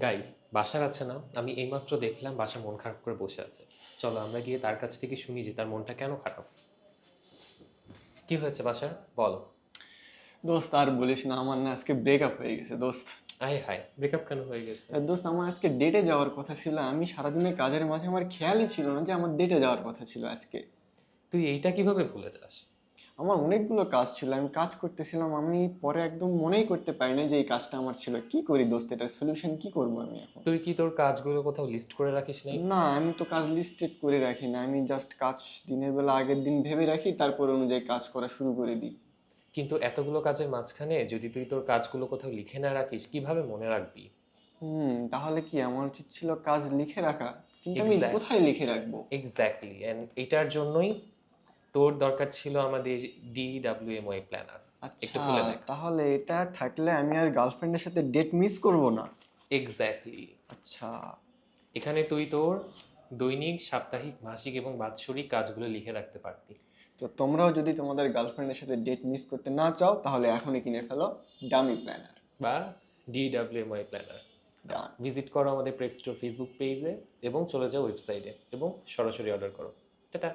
Guys বাসার আছে না? আমি এইমাত্র দেখলাম বাসা মন খারাপ করে বসে আছে। চলো আমরা গিয়ে তার কাছ থেকে শুনি যে তার মনটা কেন খারাপ। কি হয়েছে বাসার? বল। দোস্ত আর বলিস না আমার না আজকে ব্রেকআপ হয়ে গেছে দোস্ত। আয় হায় ব্রেকআপ কেন হয়ে গেছে? আর দোস্ত আমার আজকে ডেটে যাওয়ার কথা ছিল। আমি সারাদিনের কাজের মাঝে আমার খেয়ালই ছিল না যে আমার ডেটে যাওয়ার কথা ছিল আজকে। তুই এইটা কীভাবে ভুলে যাস? আমার অনেকগুলো কাজ ছিল আমি কাজ করতেছিলাম আমি পরে একদম মনেই করতে পারি না যে এই কাজটা আমার ছিল। কি করি দোস্ত এটার সলিউশন কি করব আমি এখন? তুই কি তোর কাজগুলো কোথাও লিস্ট করে রাখিস নাই? না আমি তো কাজ লিস্টেড করে রাখি না আমি জাস্ট কাজ দিনের বেলা আগের দিন ভেবে রাখি তারপর অনুযায়ী কাজ করা শুরু করে দিই। কিন্তু এতগুলো কাজের মাঝখানে যদি তুই তোর কাজগুলো কোথাও লিখে না রাখিস কীভাবে মনে রাখবি? হুম তাহলে কি আমার উচিত ছিল কাজ লিখে রাখা? কিন্তু আমি কোথায় লিখে রাখব? এক্স্যাক্টলি অ্যান্ড এটার জন্যই তোর দরকার ছিল আমাদের D W M Y planner একটু আচ্ছা খুলে দেখ। তাহলে এটা থাকলে আমি আর গার্লফ্রেন্ডের সাথে ডেট মিস করব না? এক্স্যাক্টলি আচ্ছা। এখানে তুই তোর দৈনিক সাপ্তাহিক মাসিক এবং বাৎসরিক কাজগুলো লিখে রাখতে পারতি। তো তোমরাও যদি তোমাদের গার্লফ্রেন্ডের সাথে ডেট মিস করতে না চাও তাহলে এখনই কিনে ফেলো ডামি প্ল্যানার বা D W M Y planner visit করো আমাদের প্রেপ স্টোর ফেসবুক পেজে এবং চলে যাও ওয়েবসাইটে এবং সরাসরি অর্ডার করো। টাটা।